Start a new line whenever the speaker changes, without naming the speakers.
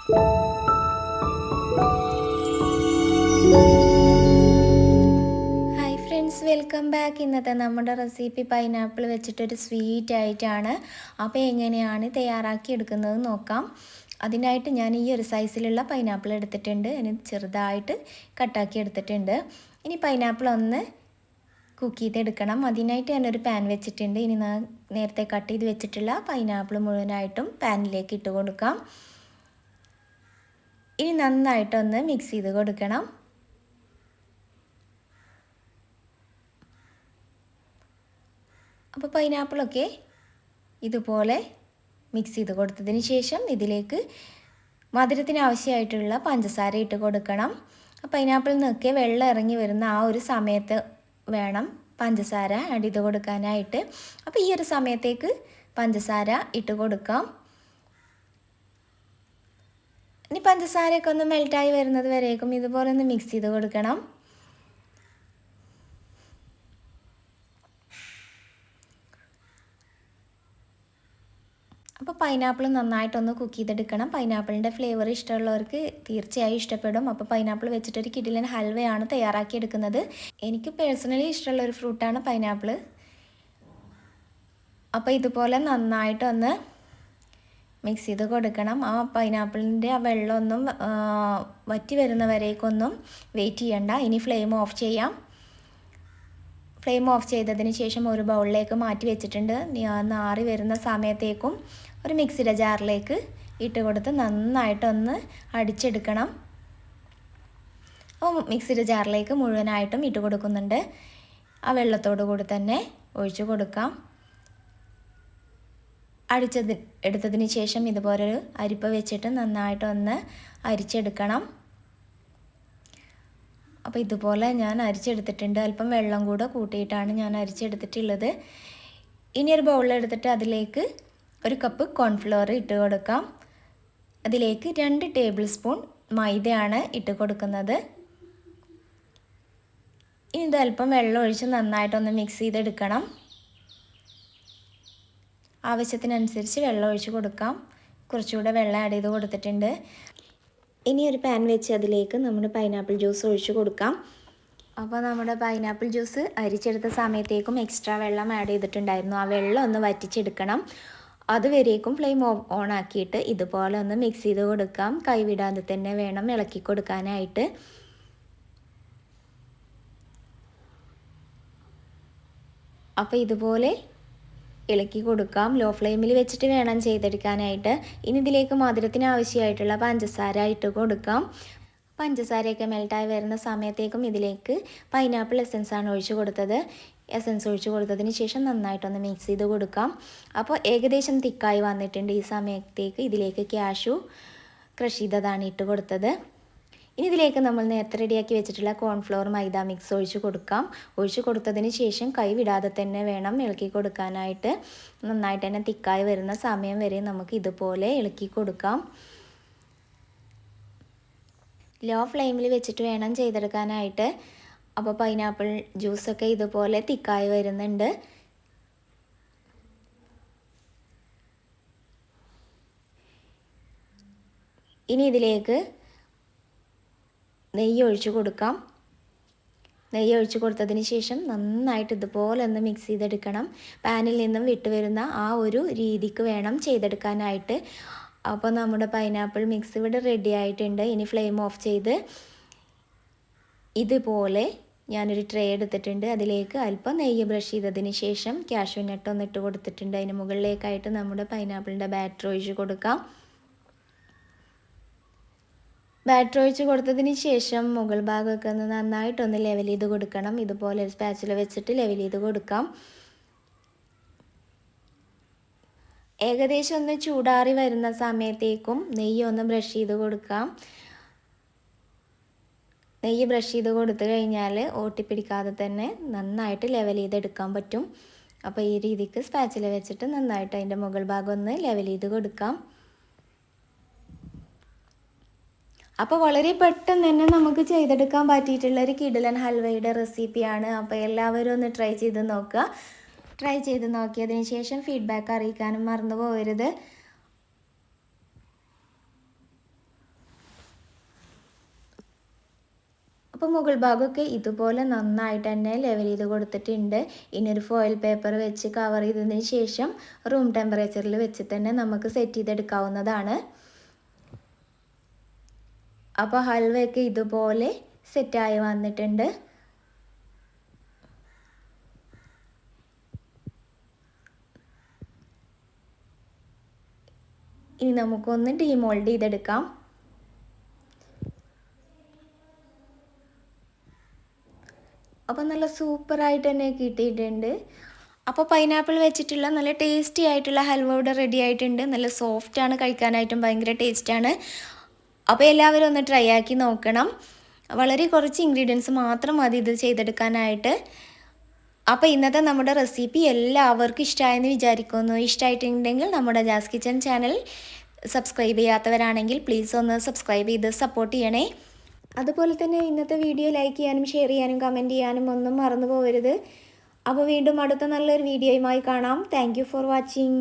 Hi friends welcome back ഇന്നത്തെ നമ്മുടെ recipe pineapple വെച്ചിട്ടൊരു സ്വീറ്റ് ആയിട്ടാണ്. അപ്പോൾ എങ്ങനെയാണ് തയ്യാറാക്കി എടുക്കുന്നത് നോക്കാം. അതിനായിട്ട് ഞാൻ ഈ ഒരു സൈസിലുള്ള പൈനാപ്പിൾ എടുത്തിട്ടുണ്ട്. അതിന് ചെറുതായിട്ട് കട്ടാക്കി എടുത്തിട്ടുണ്ട്. ഇനി പൈനാപ്പിൾ ഒന്ന് കുക്ക് ചെയ്തെടുക്കണം. അതിനായിട്ട് ഞാനൊരു പാൻ വെച്ചിട്ടുണ്ട്. ഇനി നേരത്തെ കട്ട് ചെയ്ത് വെച്ചിട്ടുള്ള പൈനാപ്പിൾ മുഴുവനായിട്ടും പാനിലേക്ക് ഇട്ട് കൊടുക്കാം. ഇനി നന്നായിട്ടൊന്ന് മിക്സ് ചെയ്ത് കൊടുക്കണം. അപ്പോൾ പൈനാപ്പിളൊക്കെ ഇതുപോലെ മിക്സ് ചെയ്ത് കൊടുത്തതിന് ശേഷം ഇതിലേക്ക് മധുരത്തിന് ആവശ്യമായിട്ടുള്ള പഞ്ചസാര ഇട്ട് കൊടുക്കണം. പൈനാപ്പിളിൽ നിന്നൊക്കെ വെള്ളം ഇറങ്ങി വരുന്ന ആ ഒരു സമയത്ത് വേണം പഞ്ചസാര ചെയ്ത് കൊടുക്കാനായിട്ട്. അപ്പോൾ ഈ ഒരു സമയത്തേക്ക് പഞ്ചസാര ഇട്ട് കൊടുക്കാം. ഇനി പഞ്ചസാരയൊക്കെ ഒന്ന് മെൽറ്റായി വരുന്നത് വരേക്കും. ഇതുപോലെ ഒന്ന് മിക്സ് ചെയ്ത് കൊടുക്കണം. അപ്പോൾ പൈനാപ്പിൾ നന്നായിട്ടൊന്ന് കുക്ക് ചെയ്തെടുക്കണം. പൈനാപ്പിളിന്റെ ഫ്ലേവർ ഇഷ്ടമുള്ളവർക്ക് തീർച്ചയായും ഇഷ്ടപ്പെടും. അപ്പോൾ പൈനാപ്പിൾ വെച്ചിട്ടൊരു കിടിലൻ ഹൽവയാണ് തയ്യാറാക്കി എടുക്കുന്നത് എനിക്ക് പേഴ്സണലി ഇഷ്ടമുള്ള ഒരു ഫ്രൂട്ടാണ് പൈനാപ്പിൾ അപ്പോൾ ഇതുപോലെ നന്നായിട്ടൊന്ന് മിക്സ് ചെയ്ത് കൊടുക്കണം. ആ പൈനാപ്പിളിന്റെ ആ വെള്ളമൊന്നും വറ്റി വരുന്നവരേക്കൊന്നും വെയിറ്റ് ചെയ്യണ്ട. ഇനി ഫ്ലെയിം ഓഫ് ചെയ്യാം. ഫ്ലെയിം ഓഫ് ചെയ്തതിന് ശേഷം ഒരു ബൗളിലേക്ക് മാറ്റി വെച്ചിട്ടുണ്ട്. നാറി വരുന്ന സമയത്തേക്കും ഒരു മിക്സിയുടെ ജാറിലേക്ക് ഇട്ട് കൊടുത്ത് നന്നായിട്ടൊന്ന് അടിച്ചെടുക്കണം. അപ്പോൾ മിക്സിയുടെ ജാറിലേക്ക് മുഴുവനായിട്ടും ഇട്ട് കൊടുക്കുന്നുണ്ട്. ആ വെള്ളത്തോടു കൂടി തന്നെ ഒഴിച്ചു കൊടുക്കാം. അടിച്ചത് എടുത്തതിന് ശേഷം ഇതുപോലൊരു അരിപ്പ വെച്ചിട്ട് നന്നായിട്ടൊന്ന് അരിച്ചെടുക്കണം. അപ്പോൾ ഇതുപോലെ ഞാൻ അരിച്ചെടുത്തിട്ടുണ്ട്. അല്പം വെള്ളം കൂടെ കൂട്ടിയിട്ടാണ് ഞാൻ അരിച്ചെടുത്തിട്ടുള്ളത്. ഇനി ഒരു ബൗളിലെടുത്തിട്ട് അതിലേക്ക് ഒരു കപ്പ് കോൺഫ്ലവർ ഇട്ട് കൊടുക്കാം. അതിലേക്ക് രണ്ട് ടേബിൾ സ്പൂൺ മൈദയാണ് ഇട്ട് കൊടുക്കുന്നത്. ഇനി ഇത് അല്പം വെള്ളം ഒഴിച്ച് നന്നായിട്ടൊന്ന് മിക്സ് ചെയ്തെടുക്കണം. ആവശ്യത്തിനനുസരിച്ച് വെള്ളം ഒഴിച്ച് കൊടുക്കാം. കുറച്ചുകൂടെ വെള്ളം ആഡ് ചെയ്ത് കൊടുത്തിട്ടുണ്ട്. ഇനി ഒരു പാൻ വെച്ച് അതിലേക്ക് നമ്മുടെ പൈനാപ്പിൾ ജ്യൂസ് ഒഴിച്ച് കൊടുക്കാം. അപ്പോൾ നമ്മുടെ പൈനാപ്പിൾ ജ്യൂസ് അരിച്ചെടുത്ത സമയത്തേക്കും എക്സ്ട്രാ വെള്ളം ആഡ് ചെയ്തിട്ടുണ്ടായിരുന്നു. ആ വെള്ളം ഒന്ന് വറ്റിച്ചെടുക്കണം. അതുവരേക്കും ഫ്ലെയിം ഓൺ ആക്കിയിട്ട് ഇതുപോലെ ഒന്ന് മിക്സ് ചെയ്ത് കൊടുക്കാം. കൈവിടാതെ തന്നെ വേണം ഇളക്കി കൊടുക്കാനായിട്ട്. അപ്പോൾ ഇതുപോലെ ഇളക്കി കൊടുക്കാം. ലോ ഫ്ലെയിമിൽ വെച്ചിട്ട് വേണം ചെയ്തെടുക്കാനായിട്ട്. ഇനി ഇതിലേക്ക് മധുരത്തിന് ആവശ്യമായിട്ടുള്ള പഞ്ചസാര ഇട്ട് കൊടുക്കാം. പഞ്ചസാരയൊക്കെ മെൽട്ടായി വരുന്ന സമയത്തേക്കും ഇതിലേക്ക് പൈനാപ്പിൾ എസൻസ് ആണ് ഒഴിച്ച് കൊടുത്തത്. എസൻസ് ഒഴിച്ച് കൊടുത്തതിന് ശേഷം നന്നായിട്ടൊന്ന് മിക്സ് ചെയ്ത് കൊടുക്കാം. അപ്പോൾ ഏകദേശം തിക്കായി വന്നിട്ടുണ്ട് ഈ സമയത്തേക്ക് ഇതിലേക്ക് ക്യാഷു ക്രഷ് ചെയ്തതാണ് ഇട്ട് കൊടുത്തത്. ഇനി ഇതിലേക്ക് നമ്മൾ നേരത്തെ റെഡിയാക്കി വെച്ചിട്ടുള്ള കോൺഫ്ലോർ മൈദ മിക്സ് ഒഴിച്ച് കൊടുക്കാം. ഒഴിച്ച് കൊടുത്തതിന് ശേഷം കൈ വിടാതെ തന്നെ വേണം ഇളക്കി കൊടുക്കാനായിട്ട്. നന്നായിട്ട് തന്നെ തിക്കായി വരുന്ന സമയം വരെ നമുക്ക് ഇതുപോലെ ഇളക്കി കൊടുക്കാം. ലോ ഫ്ലെയിമിൽ വെച്ചിട്ട് വേണം ചെയ്തെടുക്കാനായിട്ട്. അപ്പോൾ പൈനാപ്പിൾ ജ്യൂസൊക്കെ ഇതുപോലെ തിക്കായി വരുന്നുണ്ട്. ഇനി ഇതിലേക്ക് നെയ്യ് ഒഴിച്ച് കൊടുക്കാം. നെയ്യ് ഒഴിച്ച് കൊടുത്തതിന് ശേഷം നന്നായിട്ട് ഇതുപോലെ ഒന്ന് മിക്സ് ചെയ്തെടുക്കണം. പാനിൽ നിന്നും വിട്ടുവരുന്ന ആ ഒരു രീതിക്ക് വേണം ചെയ്തെടുക്കാനായിട്ട്. അപ്പോൾ നമ്മുടെ പൈനാപ്പിൾ മിക്സ് ഇവിടെ റെഡി ആയിട്ടുണ്ട്. ഇനി ഫ്ലെയിം ഓഫ് ചെയ്ത് ഇതുപോലെ ഞാനൊരു ട്രേ എടുത്തിട്ടുണ്ട്. അതിലേക്ക് അല്പം നെയ്യ് ബ്രഷ് ചെയ്തതിന് ശേഷം കാഷ്യൂ നട്ട് ഒന്ന് ഇട്ട് കൊടുത്തിട്ടുണ്ട്. അതിന് മുകളിലേക്കായിട്ട് നമ്മുടെ പൈനാപ്പിളിന്റെ ബാറ്റർ ഒഴിച്ച് കൊടുക്കാം. ബാറ്റർ ഒഴിച്ച് കൊടുത്തതിന് ശേഷം മുകൾ ഭാഗമൊക്കെ ഒന്ന് നന്നായിട്ടൊന്ന് ലെവൽ ചെയ്ത് കൊടുക്കണം. ഇതുപോലെ ഒരു സ്പാച്ചിൽ വെച്ചിട്ട് ലെവൽ ചെയ്ത് കൊടുക്കാം. ഏകദേശം ഒന്ന് ചൂടാറി വരുന്ന സമയത്തേക്കും നെയ്യ് ഒന്ന് ബ്രഷ് ചെയ്ത് കൊടുക്കാം. നെയ്യ് ബ്രഷ് ചെയ്ത് കൊടുത്തു കഴിഞ്ഞാൽ ഓട്ടിപ്പിടിക്കാതെ തന്നെ നന്നായിട്ട് ലെവൽ ചെയ്തെടുക്കാൻ പറ്റും. അപ്പോൾ ഈ രീതിക്ക് സ്പാച്ചിൽ വെച്ചിട്ട് നന്നായിട്ട് അതിന്റെ മുകൾ ഭാഗം ഒന്ന് ലെവൽ ചെയ്ത് കൊടുക്കാം. അപ്പോൾ വളരെ പെട്ടെന്ന് തന്നെ നമുക്ക് ചെയ്തെടുക്കാൻ പറ്റിയിട്ടുള്ള ഒരു കിടലൻ ഹൽവയുടെ റെസിപ്പിയാണ് അപ്പോൾ എല്ലാവരും ഒന്ന് ട്രൈ ചെയ്ത് നോക്കുക. ട്രൈ ചെയ്ത് നോക്കിയതിന് ശേഷം ഫീഡ്ബാക്ക് അറിയിക്കാനും മറന്നു പോകരുത്. അപ്പോൾ മുകൾ ഭാഗമൊക്കെ ഇതുപോലെ നന്നായിട്ട് തന്നെ ലെവൽ ചെയ്ത് കൊടുത്തിട്ടുണ്ട്. ഇനി ഒരു ഫോയിൽ പേപ്പർ വെച്ച് കവർ ചെയ്തതിന് ശേഷം റൂം ടെമ്പറേച്ചറിൽ വെച്ച് തന്നെ നമുക്ക് സെറ്റ് ചെയ്തെടുക്കാവുന്നതാണ്. അപ്പോൾ ഹൽവയൊക്കെ ഇതുപോലെ സെറ്റായി വന്നിട്ടുണ്ട്. ഇനി നമുക്കൊന്ന് ഡീമോൾഡ് ചെയ്തെടുക്കാം. അപ്പോൾ നല്ല സൂപ്പറായിട്ട് തന്നെ കിട്ടിയിട്ടുണ്ട്. അപ്പോൾ പൈനാപ്പിൾ വെച്ചിട്ടുള്ള നല്ല ടേസ്റ്റി ആയിട്ടുള്ള ഹൽവ ഇവിടെ റെഡി ആയിട്ടുണ്ട്. നല്ല സോഫ്റ്റാണ് കഴിക്കാനായിട്ടും ഭയങ്കര ടേസ്റ്റാണ് അപ്പോൾ എല്ലാവരും ഒന്ന് ട്രൈ ആക്കി നോക്കണം. വളരെ കുറച്ച് ഇൻഗ്രീഡിയൻസ് മാത്രം മതി ഇത് ചെയ്തെടുക്കാനായിട്ട്. അപ്പോൾ ഇന്നത്തെ നമ്മുടെ റെസിപ്പി എല്ലാവർക്കും ഇഷ്ടമായെന്ന് വിചാരിക്കുന്നു. ഇഷ്ടമായിട്ടുണ്ടെങ്കിൽ നമ്മുടെ ജാസ് കിച്ചൻ ചാനൽ സബ്സ്ക്രൈബ് ചെയ്യാത്തവരാണെങ്കിൽ പ്ലീസ് ഒന്ന് സബ്സ്ക്രൈബ് ചെയ്ത് സപ്പോർട്ട് ചെയ്യണേ. അതുപോലെ തന്നെ ഇന്നത്തെ വീഡിയോ ലൈക്ക് ചെയ്യാനും ഷെയർ ചെയ്യാനും കമന്റ് ചെയ്യാനും ഒന്നും മറന്നു പോകരുത് അപ്പോൾ വീണ്ടും അടുത്ത നല്ലൊരു വീഡിയോയുമായി കാണാം. Thank for watching